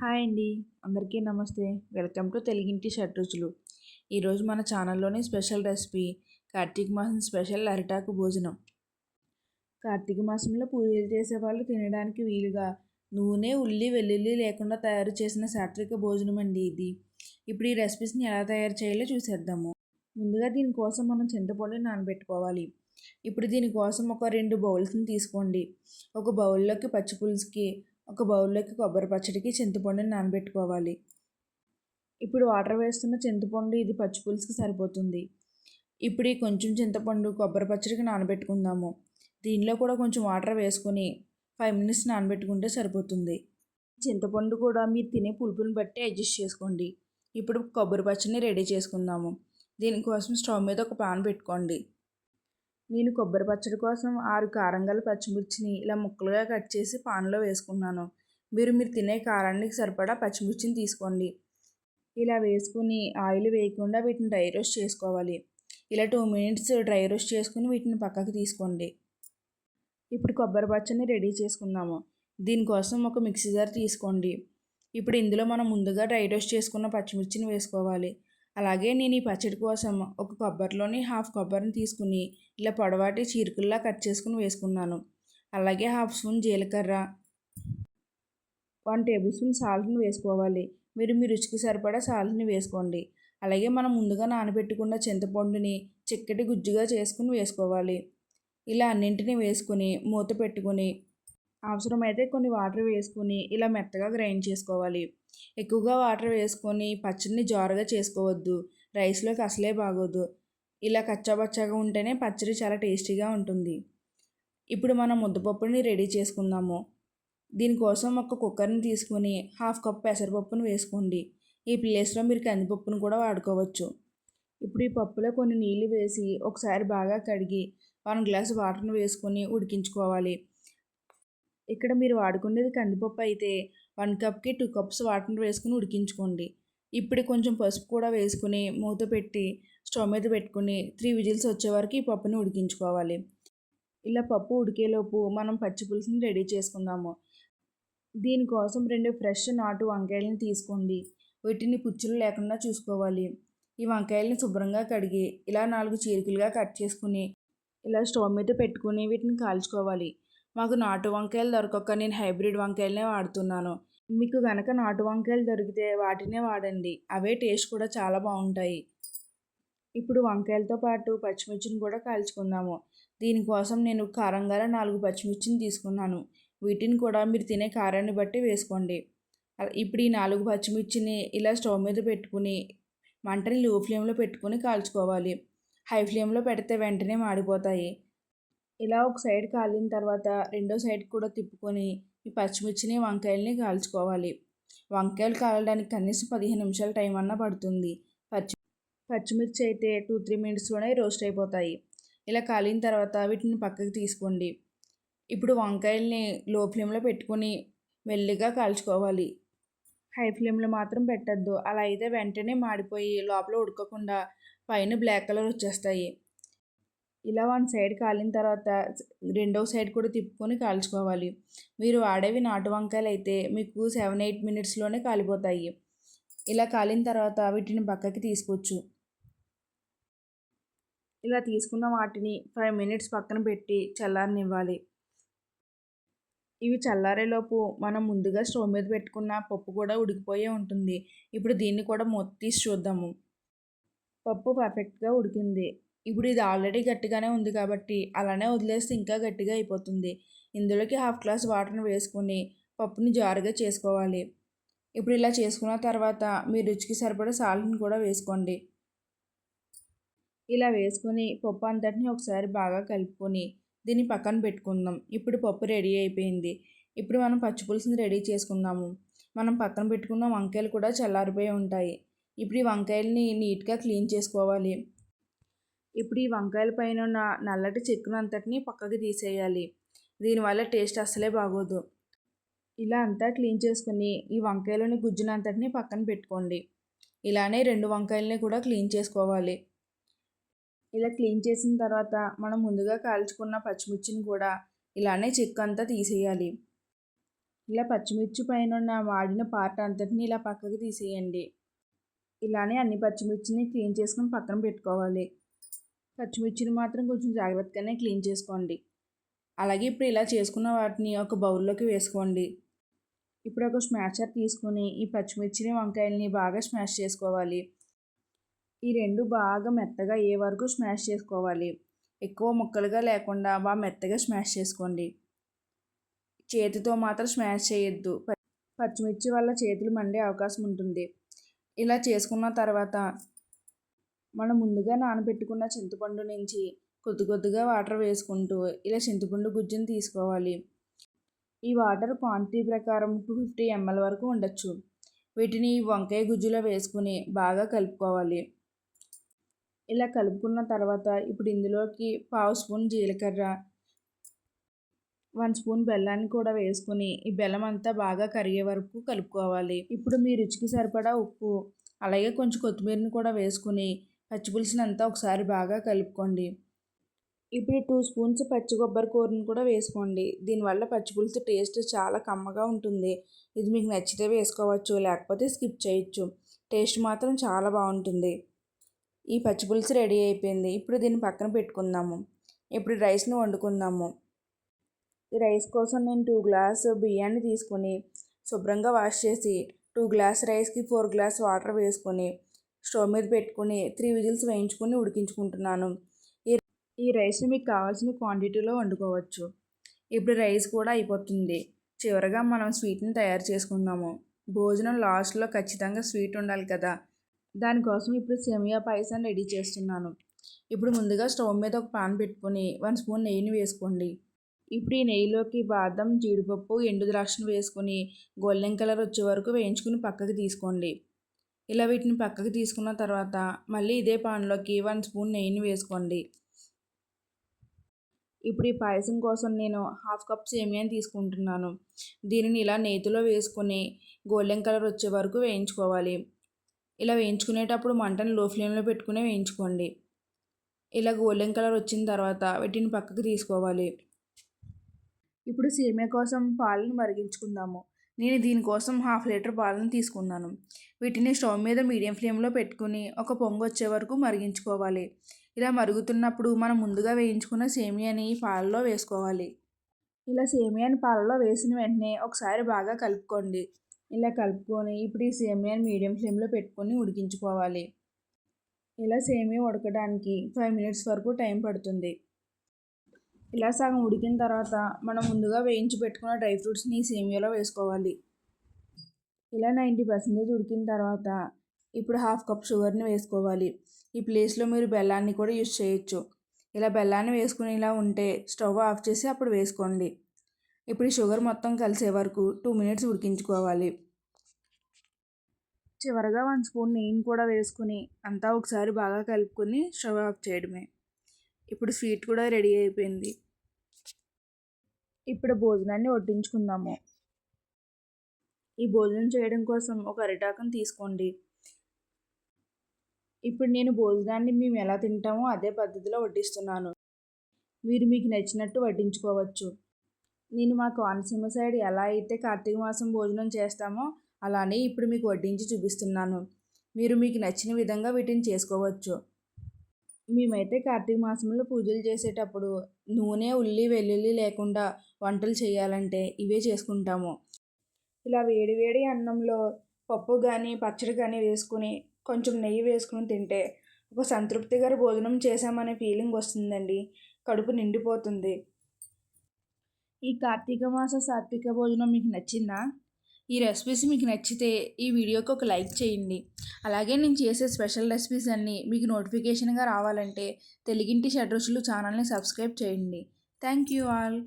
Hi అండి. అందరికీ నమస్తే. వెల్కమ్ టు తెలుగింటి షట్రుచులు ఈరోజు మన ఛానల్లోని స్పెషల్ రెసిపీ కార్తీక మాసం స్పెషల్ అరిటాకు భోజనం. కార్తీక మాసంలో పూజలు చేసే వాళ్ళు తినడానికి వీలుగా నూనె ఉల్లి వెల్లుల్లి లేకుండా తయారు చేసిన సాత్విక భోజనం అండి ఇది. ఇప్పుడు ఈ రెసిపీస్ని ఎలా తయారు చేయాలో చూసేద్దాము. ముందుగా దీనికోసం మనం చింతపండు నానబెట్టుకోవాలి. ఇప్పుడు దీనికోసం ఒక రెండు బౌల్స్ని తీసుకోండి. ఒక బౌల్లోకి పచ్చి పులుసుకి ఒక బౌల్లోకి కొబ్బరి పచ్చడికి చింతపండుని నానబెట్టుకోవాలి. ఇప్పుడు వాటర్ వేస్తున్న చింతపండు ఇది పచ్చి పులుసుకి సరిపోతుంది. ఇప్పుడు ఈ కొంచెం చింతపండు కొబ్బరి పచ్చడికి నానబెట్టుకుందాము. దీనిలో కూడా కొంచెం వాటర్ వేసుకొని ఫైవ్ మినిట్స్ నానబెట్టుకుంటే సరిపోతుంది. చింతపండు కూడా మీరు తినే పులుపుని బట్టి అడ్జస్ట్ చేసుకోండి. ఇప్పుడు కొబ్బరి పచ్చడిని రెడీ చేసుకుందాము. దీనికోసం స్టవ్ మీద ఒక పాన్ పెట్టుకోండి. నేను కొబ్బరి పచ్చడి కోసం ఆరు కారంగల పచ్చిమిర్చిని ఇలా ముక్కలుగా కట్ చేసి పాన్లో వేసుకున్నాను. మీరు మీరు తినే కారానికి సరిపడా పచ్చిమిర్చిని తీసుకోండి. ఇలా వేసుకుని ఆయిల్ వేయకుండా వీటిని డ్రై రోస్ట్ చేసుకోవాలి. ఇలా టూ మినిట్స్ డ్రై రోస్ట్ చేసుకుని వీటిని పక్కకు తీసుకోండి. ఇప్పుడు కొబ్బరి పచ్చడిని రెడీ చేసుకుందాము. దీనికోసం ఒక మిక్సీ జార్ తీసుకోండి. ఇప్పుడు ఇందులో మనం ముందుగా డ్రై రోస్ట్ చేసుకున్న పచ్చిమిర్చిని వేసుకోవాలి. అలాగే నేను ఈ పచ్చడి కోసం ఒక కొబ్బరిలోని హాఫ్ కొబ్బరిని తీసుకుని ఇలా పొడవాటి చీరుకుల్లా కట్ చేసుకుని వేసుకున్నాను. అలాగే హాఫ్ స్పూన్ జీలకర్ర వన్ టేబుల్ స్పూన్ సాల్ట్ని వేసుకోవాలి. మీరు మీ రుచికి సరిపడా సాల్ట్ని వేసుకోండి. అలాగే మనం ముందుగా నానబెట్టుకున్న చింతపండుని చిక్కటి గుజ్జుగా చేసుకుని వేసుకోవాలి. ఇలా అన్నింటినీ వేసుకుని మూత పెట్టుకుని అవసరమైతే కొన్ని వాటర్ వేసుకుని ఇలా మెత్తగా గ్రైండ్ చేసుకోవాలి. ఎక్కువగా వాటర్ వేసుకొని పచ్చడిని జారుగా చేసుకోవద్దు. రైస్లోకి అసలే బాగోదు. ఇలా కచ్చాబచ్చాగా ఉంటేనే పచ్చడి చాలా టేస్టీగా ఉంటుంది. ఇప్పుడు మనం ముద్దపప్పుని రెడీ చేసుకుందాము. దీనికోసం ఒక కుక్కర్ని తీసుకొని హాఫ్ కప్ పెసరపప్పును వేసుకోండి. ఈ ప్లేస్లో మీరు కందిపప్పును కూడా వాడుకోవచ్చు. ఇప్పుడు ఈ పప్పులో కొన్ని నీళ్ళు వేసి ఒకసారి బాగా కడిగి వన్ గ్లాస్ వాటర్ని వేసుకొని ఉడికించుకోవాలి. ఇక్కడ మీరు వాడుకునేది కందిపప్పు అయితే వన్ కప్కి టూ కప్స్ వాటర్ వేసుకుని ఉడికించుకోండి. ఇప్పుడు కొంచెం పసుపు కూడా వేసుకుని మూత పెట్టి స్టవ్ మీద పెట్టుకుని త్రీ విజిల్స్ వచ్చే వరకు ఈ పప్పుని ఉడికించుకోవాలి. ఇలా పప్పు ఉడికేలోపు మనం పచ్చి పులుసుని రెడీ చేసుకుందాము. దీనికోసం రెండు ఫ్రెష్ నాటు వంకాయలను తీసుకోండి. వీటిని పుచ్చులు లేకుండా చూసుకోవాలి. ఈ వంకాయలని శుభ్రంగా కడిగి ఇలా నాలుగు చీరికలుగా కట్ చేసుకుని ఇలా స్టవ్ మీద పెట్టుకుని వీటిని కాల్చుకోవాలి. మాకు నాటు వంకాయలు దొరకక నేను హైబ్రిడ్ వంకాయలనే వాడుతున్నాను. మీకు కనుక నాటు వంకాయలు దొరికితే వాటినే వాడండి. అవే టేస్ట్ కూడా చాలా బాగుంటాయి. ఇప్పుడు వంకాయలతో పాటు పచ్చిమిర్చిని కూడా కాల్చుకుందాము. దీనికోసం నేను కారంగా నాలుగు పచ్చిమిర్చిని తీసుకున్నాను. వీటిని కూడా మీరు తినే కారాన్ని బట్టి వేసుకోండి. ఇప్పుడు ఈ నాలుగు పచ్చిమిర్చిని ఇలా స్టవ్ మీద పెట్టుకుని మంటని లో ఫ్లేమ్లో పెట్టుకుని కాల్చుకోవాలి. హై ఫ్లేమ్లో పెడితే వెంటనే మాడిపోతాయి. ఇలా ఒక సైడ్ కాలిన తర్వాత రెండో సైడ్ కూడా తిప్పుకొని ఈ పచ్చిమిర్చిని వంకాయల్ని కాల్చుకోవాలి. వంకాయలు కాలడానికి కనీసం పదిహేను నిమిషాల టైం అన్నా పడుతుంది. పచ్చి పచ్చిమిర్చి అయితే టూ త్రీ మినిట్స్లోనే రోస్ట్ అయిపోతాయి. ఇలా కాలిన తర్వాత వీటిని పక్కకి తీసుకోండి. ఇప్పుడు వంకాయల్ని లో ఫ్లేమ్లో పెట్టుకొని మెల్లిగా కాల్చుకోవాలి. హై ఫ్లేమ్లో మాత్రం పెట్టద్దు. అలా అయితే వెంటనే మాడిపోయి లోపల ఉడకకుండా పైన బ్లాక్ కలర్ వచ్చేస్తాయి. ఇలా వన్ సైడ్ కాలిన తర్వాత రెండో సైడ్ కూడా తిప్పుకొని కాల్చుకోవాలి. మీరు వాడేవి నాటు వంకాయలు అయితే మీకు సెవెన్ ఎయిట్ మినిట్స్లోనే కాలిపోతాయి. ఇలా కాలిన తర్వాత వీటిని పక్కకి తీసుకోవచ్చు. ఇలా తీసుకున్న వాటిని ఫైవ్ మినిట్స్ పక్కన పెట్టి చల్లారనివ్వాలి. ఇవి చల్లారేలోపు మనం ముందుగా స్టవ్ మీద పెట్టుకున్న పప్పు కూడా ఉడికిపోయే ఉంటుంది. ఇప్పుడు దీన్ని కూడా మూత తీసి చూద్దాము. పప్పు పర్ఫెక్ట్గా ఉడికింది. ఇప్పుడు ఇది ఆల్రెడీ గట్టిగానే ఉంది కాబట్టి అలానే వదిలేస్తే ఇంకా గట్టిగా అయిపోతుంది. ఇందులోకి హాఫ్ గ్లాస్ వాటర్ని వేసుకొని పప్పుని జారుగా చేసుకోవాలి. ఇప్పుడు ఇలా చేసుకున్న తర్వాత మీ రుచికి సరిపడే సాల్ట్ని కూడా వేసుకోండి. ఇలా వేసుకొని పప్పు అంతటిని ఒకసారి బాగా కలుపుకొని దీన్ని పక్కన పెట్టుకుందాం. ఇప్పుడు పప్పు రెడీ అయిపోయింది. ఇప్పుడు మనం పచ్చి పులుసుని రెడీ చేసుకుందాము. మనం పక్కన పెట్టుకున్న వంకాయలు కూడా చల్లారిపోయి ఉంటాయి. ఇప్పుడు ఈ వంకాయలని నీట్గా క్లీన్ చేసుకోవాలి. ఇప్పుడు ఈ వంకాయల పైన ఉన్న నల్లటి చెక్కును అంతటిని పక్కకి తీసేయాలి. దీనివల్ల టేస్ట్ అస్సలే బాగోదు. ఇలా అంతా క్లీన్ చేసుకుని ఈ వంకాయలోని గుజ్జునంతటిని పక్కన పెట్టుకోండి. ఇలానే రెండు వంకాయలని కూడా క్లీన్ చేసుకోవాలి. ఇలా క్లీన్ చేసిన తర్వాత మనం ముందుగా కాల్చుకున్న పచ్చిమిర్చిని కూడా ఇలానే చెక్కు అంతా తీసేయాలి. ఇలా పచ్చిమిర్చి పైన ఉన్న వాడిన పార్ట్ అంతటిని ఇలా పక్కకి తీసేయండి. ఇలానే అన్ని పచ్చిమిర్చిని క్లీన్ చేసుకుని పక్కన పెట్టుకోవాలి. పచ్చిమిర్చిని మాత్రం కొంచెం జాగ్రత్తగానే క్లీన్ చేసుకోండి. అలాగే ఇప్పుడు ఇలా చేసుకున్న వాటిని ఒక బౌల్లోకి వేసుకోండి. ఇప్పుడు ఒక స్మాషర్ తీసుకొని ఈ పచ్చిమిర్చిని వంకాయల్ని బాగా స్మాష్ చేసుకోవాలి. ఈ రెండు బాగా మెత్తగా ఏ వరకు స్మాష్ చేసుకోవాలి. ఎక్కువ ముక్కలుగా లేకుండా బాగా మెత్తగా స్మాష్ చేసుకోండి. చేతితో మాత్రం స్మాష్ చేయొద్దు. పచ్చిమిర్చి వల్ల చేతులు మండే అవకాశం ఉంటుంది. ఇలా చేసుకున్న తర్వాత మనం ముందుగా నానబెట్టుకున్న చింతపండు నుంచి కొద్ది కొద్దిగా వాటర్ వేసుకుంటూ ఇలా చింతపండు గుజ్జుని తీసుకోవాలి. ఈ వాటర్ క్వాంటిటీ ప్రకారం టూ ఫిఫ్టీ ఎంఎల్ వరకు ఉండొచ్చు. వీటిని వంకాయ గుజ్జులో వేసుకుని బాగా కలుపుకోవాలి. ఇలా కలుపుకున్న తర్వాత ఇప్పుడు ఇందులోకి పావు స్పూన్ జీలకర్ర వన్ స్పూన్ బెల్లాన్ని కూడా వేసుకుని ఈ బెల్లం అంతా బాగా కరిగే వరకు కలుపుకోవాలి. ఇప్పుడు మీ రుచికి సరిపడా ఉప్పు అలాగే కొంచెం కొత్తిమీరని కూడా వేసుకుని పచ్చిపులుసునంతా ఒకసారి బాగా కలుపుకోండి. ఇప్పుడు టూ స్పూన్స్ పచ్చి కొబ్బరి కూరని కూడా వేసుకోండి. దీనివల్ల పచ్చిపులుసు టేస్ట్ చాలా కమ్మగా ఉంటుంది. ఇది మీకు నచ్చితే వేసుకోవచ్చు లేకపోతే స్కిప్ చేయొచ్చు. టేస్ట్ మాత్రం చాలా బాగుంటుంది. ఈ పచ్చిపులుసు రెడీ అయిపోయింది. ఇప్పుడు దీన్ని పక్కన పెట్టుకుందాము. ఇప్పుడు రైస్ని వండుకుందాము. ఈ రైస్ కోసం నేను టూ గ్లాస్ బియ్యాన్ని తీసుకొని శుభ్రంగా వాష్ చేసి టూ గ్లాస్ రైస్కి ఫోర్ గ్లాస్ వాటర్ వేసుకొని స్టవ్ మీద పెట్టుకుని త్రీ విజిల్స్ వేయించుకొని ఉడికించుకుంటున్నాను. ఈ ఈ రైస్ని మీకు కావాల్సిన క్వాంటిటీలో వండుకోవచ్చు. ఇప్పుడు రైస్ కూడా అయిపోతుంది. చివరగా మనం స్వీట్ని తయారు చేసుకుందాము. భోజనం లాస్ట్లో ఖచ్చితంగా స్వీట్ ఉండాలి కదా. దానికోసం ఇప్పుడు సెమియా పాయసం రెడీ చేస్తున్నాను. ఇప్పుడు ముందుగా స్టవ్ మీద ఒక పాన్ పెట్టుకొని వన్ స్పూన్ నెయ్యిని వేసుకోండి. ఇప్పుడు ఈ నెయ్యిలోకి బాదం జీడిపప్పు ఎండు ద్రాక్షను వేసుకొని గోల్డెన్ కలర్ వచ్చే వరకు వేయించుకుని పక్కకి తీసుకోండి. ఇలా వీటిని పక్కకి తీసుకున్న తర్వాత మళ్ళీ ఇదే పాన్లోకి వన్ స్పూన్ నెయ్యిని వేసుకోండి. ఇప్పుడు ఈ పాయసం కోసం నేను హాఫ్ కప్ సేమియాని తీసుకుంటున్నాను. దీనిని ఇలా నేతిలో వేసుకొని గోల్డెన్ కలర్ వచ్చే వరకు వేయించుకోవాలి. ఇలా వేయించుకునేటప్పుడు మంటను లో ఫ్లేమ్లో పెట్టుకుని వేయించుకోండి. ఇలా గోల్డెన్ కలర్ వచ్చిన తర్వాత వీటిని పక్కకు తీసుకోవాలి. ఇప్పుడు సేమియా కోసం పాలను మరిగించుకుందాము. నేను దీనికోసం హాఫ్ లీటర్ పాలను తీసుకున్నాను. వీటిని స్టవ్ మీద మీడియం ఫ్లేమ్లో పెట్టుకుని ఒక పొంగు వచ్చే వరకు మరిగించుకోవాలి. ఇలా మరుగుతున్నప్పుడు మనం ముందుగా వేయించుకున్న సేమియాని పాలలో వేసుకోవాలి. ఇలా సేమియాని పాలలో వేసిన వెంటనే ఒకసారి బాగా కలుపుకోండి. ఇలా కలుపుకొని ఇప్పుడు ఈ సేమియాని మీడియం ఫ్లేమ్లో పెట్టుకొని ఉడికించుకోవాలి. ఇలా సేమియా ఉడకడానికి ఫైవ్ మినిట్స్ వరకు టైం పడుతుంది. ఇలా సగం ఉడికిన తర్వాత మనం ముందుగా వేయించి పెట్టుకున్న డ్రై ఫ్రూట్స్ని సేమియాలో వేసుకోవాలి. ఇలా నైంటీ పర్సెంటేజ్ ఉడికిన తర్వాత ఇప్పుడు హాఫ్ కప్ షుగర్ని వేసుకోవాలి. ఈ ప్లేస్లో మీరు బెల్లాన్ని కూడా యూస్ చేయొచ్చు. ఇలా బెల్లాన్ని వేసుకుని ఇలా ఉంటే స్టవ్ ఆఫ్ చేసి అప్పుడు వేసుకోండి. ఇప్పుడు ఈ షుగర్ మొత్తం కలిసే వరకు టూ మినిట్స్ ఉడికించుకోవాలి. చివరగా వన్ స్పూన్ నెయ్యిని కూడా వేసుకుని అంతా ఒకసారి బాగా కలుపుకొని స్టవ్ ఆఫ్ చేయడమే. ఇప్పుడు స్వీట్ కూడా రెడీ అయిపోయింది. ఇప్పుడు భోజనాన్ని వడ్డించుకుందాము. ఈ భోజనం చేయడం కోసం ఒక అరిటాకును తీసుకోండి. ఇప్పుడు నేను భోజనాన్ని మేము ఎలా తింటామో అదే పద్ధతిలో వడ్డిస్తున్నాను. మీరు మీకు నచ్చినట్టు వడ్డించుకోవచ్చు. నేను మా కోనసీమ సైడ్ ఎలా అయితే కార్తీక మాసం భోజనం చేస్తామో అలానే ఇప్పుడు మీకు వడ్డించి చూపిస్తున్నాను. మీరు మీకు నచ్చిన విధంగా వీటిని చేసుకోవచ్చు. మేమైతే కార్తీక మాసంలో పూజలు చేసేటప్పుడు నూనె ఉల్లి వెల్లుల్లి లేకుండా వంటలు చేయాలంటే ఇవే చేసుకుంటాము. ఇలా వేడి వేడి అన్నంలో పప్పు కానీ పచ్చడి కానీ వేసుకుని కొంచెం నెయ్యి వేసుకుని తింటే ఒక సంతృప్తిగా భోజనం చేశామనే ఫీలింగ్ వస్తుందండి. కడుపు నిండిపోతుంది. ఈ కార్తీక మాస సాత్విక భోజనం మీకు నచ్చిందా? ఈ రెసిపీస్ మీకు నచ్చితే ఈ వీడియోకి ఒక లైక్ చేయండి. అలాగే నేను చేసే స్పెషల్ రెసిపీస్ అన్నీ మీకు నోటిఫికేషన్గా రావాలంటే తెలుగింటి షడ్రుచులు ఛానల్ని సబ్స్క్రైబ్ చేయండి. Thank you all